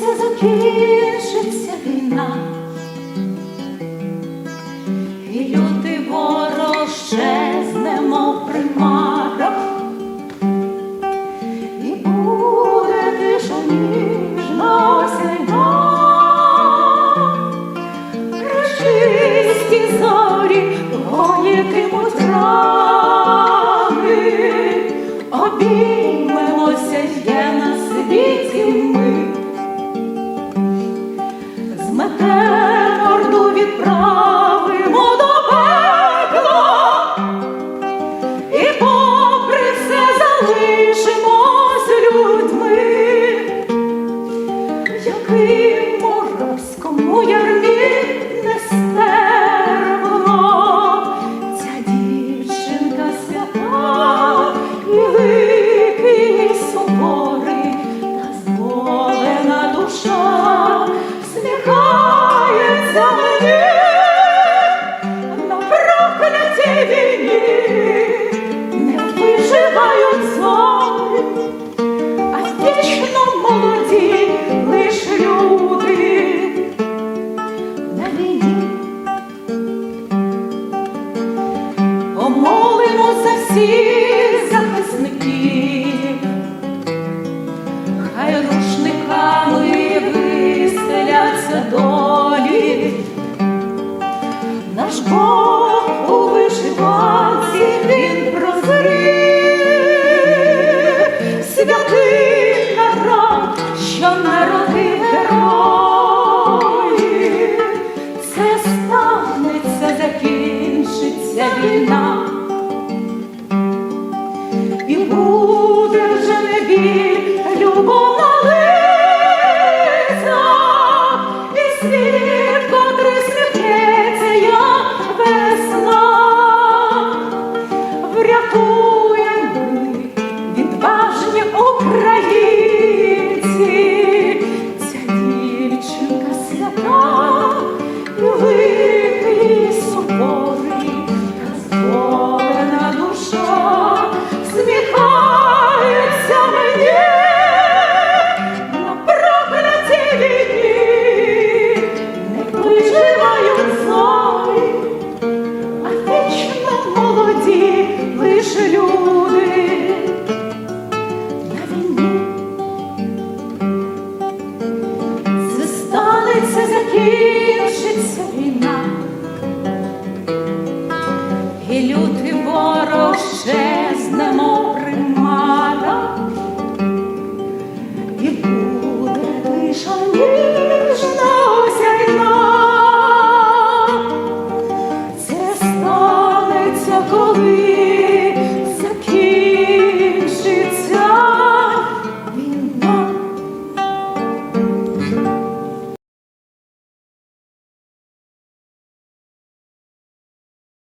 Все закинь. Молимо за всіх захисників, хай рушниками вистеляться долі, наш Бог у вишиванці він прозрив, святий народ, що народив герой. stay.